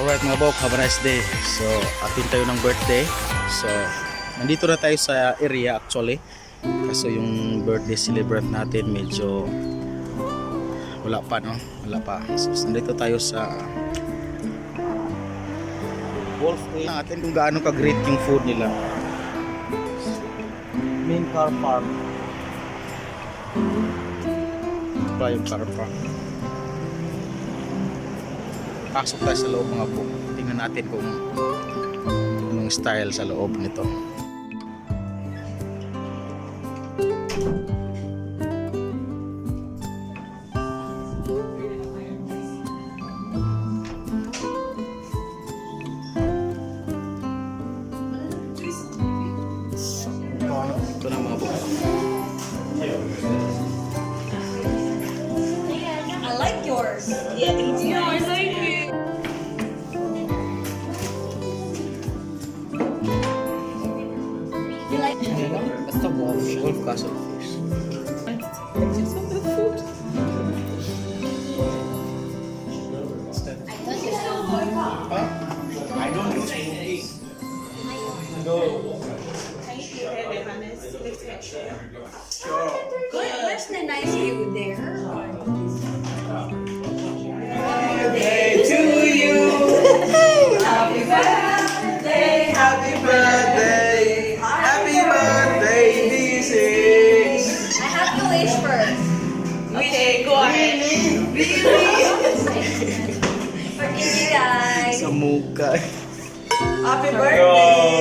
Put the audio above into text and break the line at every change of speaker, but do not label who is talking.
alright mga bok, have a nice day. So, atin tayo ng birthday. So, nandito na tayo sa area actually. Kaso yung birthday celebrate natin medyo wala pa no, wala pa. So, nandito tayo sa Wolf Inn. Atin kung gaano ka-great yung food nila. Main car farm. Pa yung car farm. Pasok tayo sa loob mga po. Tingnan natin kung anong style sa loob nito. Ito na mga.
I like yours. Yeah, thank you.
full glass of fish. I don't use cooking. No. Sure.
Good. The nice view there.
birthday, ko ah. Really? Really?
Birthday, guys! Sa
mukha.
Happy birthday!